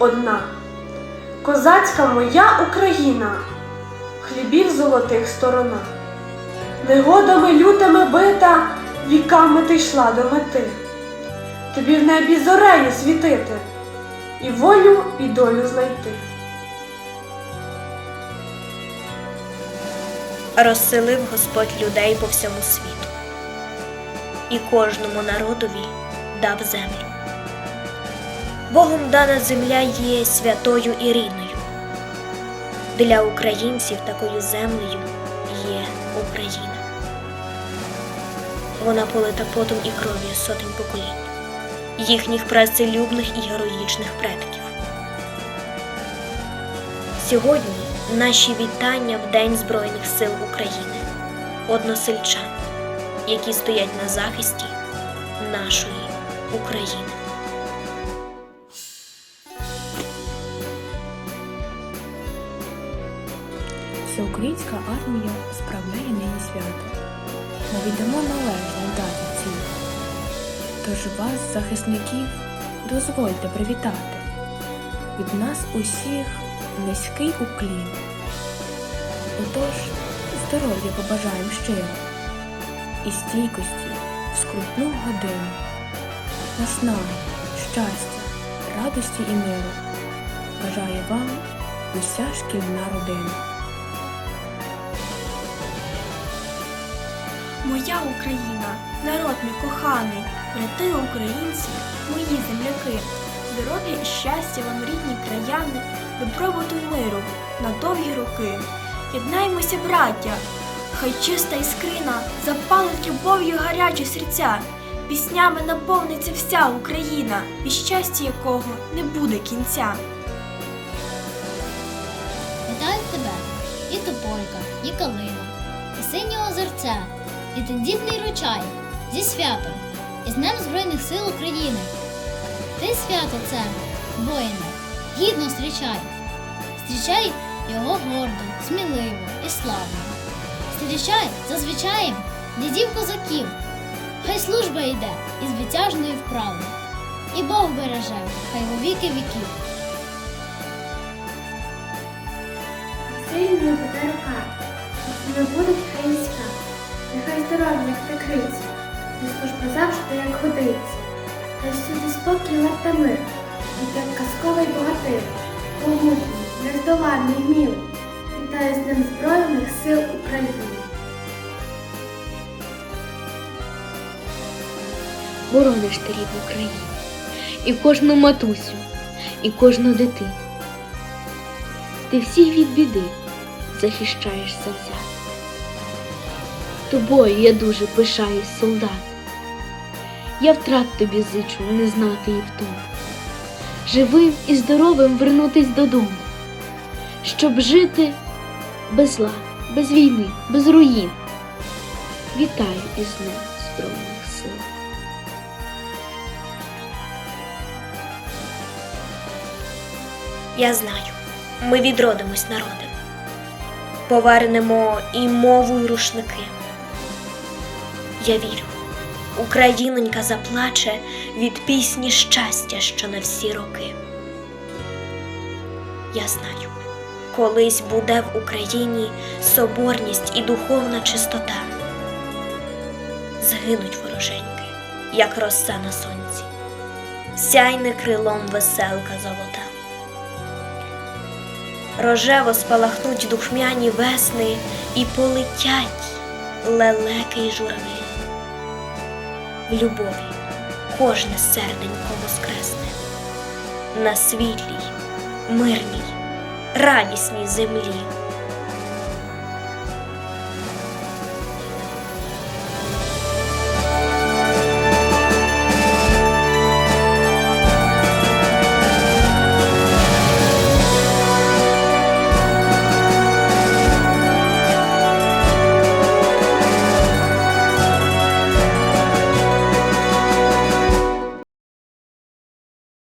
одна. Козацька моя Україна, хлібів золотих сторона. Негодами лютими бита, віками ти йшла до мети. Тобі в небі зорею світити, і волю, і долю знайти. розселив Господь людей по всьому світу, і кожному народові дав землю. Богом дана земля є святою і рідною. Для українців такою землею є Україна. Вона полита потом і кров'ю сотень поколінь, їхніх працелюбних і героїчних предків. Сьогодні наші вітання в День Збройних сил України, односельчан, які стоять на захисті нашої України. Всеукраїнська армія справляє нині свято. Ми віддамо належну дату цій. Тож вас, захисників, дозвольте привітати. Від нас усіх низький уклін. Отож, здоров'я побажаємо щиро і стійкості в скрутну годину, наснаги, щастя, радості і миру бажає вам уся шкільна родина. Моя Україна, народ мій коханий, брати українці, мої земляки, здоров'я і щастя вам, рідні краяни, добробуту й миру на довгі роки. Єднаймося, браття, хай чиста іскрина запалить любов'ю гарячі серця, піснями наповниться вся Україна, від щастя якого не буде кінця. Вітаю тебе, і тополька, і калина, і синє озерця, і тендітний ручай зі святом, і з Днем Збройних сил України. Ти свято це, воїне, гідно зустрічай. Зустрічай його гордо, сміливо і славно. Зустрічай зазвичаєм дідів козаків. Хай служба йде із витяжною вправою. І Бог береже, хай во віки віків. Сильною буде рука, не будуть хай нехай здоров'я прикриться, і служба завжди як годиться. Хай всюди спокій лад та мир, і як казковий богатир, могутній, нездоланний, мілий, вітаю з ним Збройних сил України. борониш ти рідну країну, і кожну матусю, і кожну дитину. Ти всіх від біди захищаєш завзято. Тобою я дуже пишаюсь, солдат. Я втрат тобі зичу не знати і втому. Живим і здоровим вернутись додому, щоб жити без зла, без війни, без руїн. Вітаю із Днем Збройних сил. Я знаю, ми відродимось народом, повернемо і мову, і рушники. Я вірю, Українонька заплаче від пісні щастя, що на всі роки. Я знаю, колись буде в Україні соборність і духовна чистота. Згинуть вороженьки, як роса на сонці, сяйне крилом веселка золота. Рожево спалахнуть духмяні весни і полетять лелеки й журавлі. Любові. Кожне серденько воскресне, на світлій, мирній, радісній землі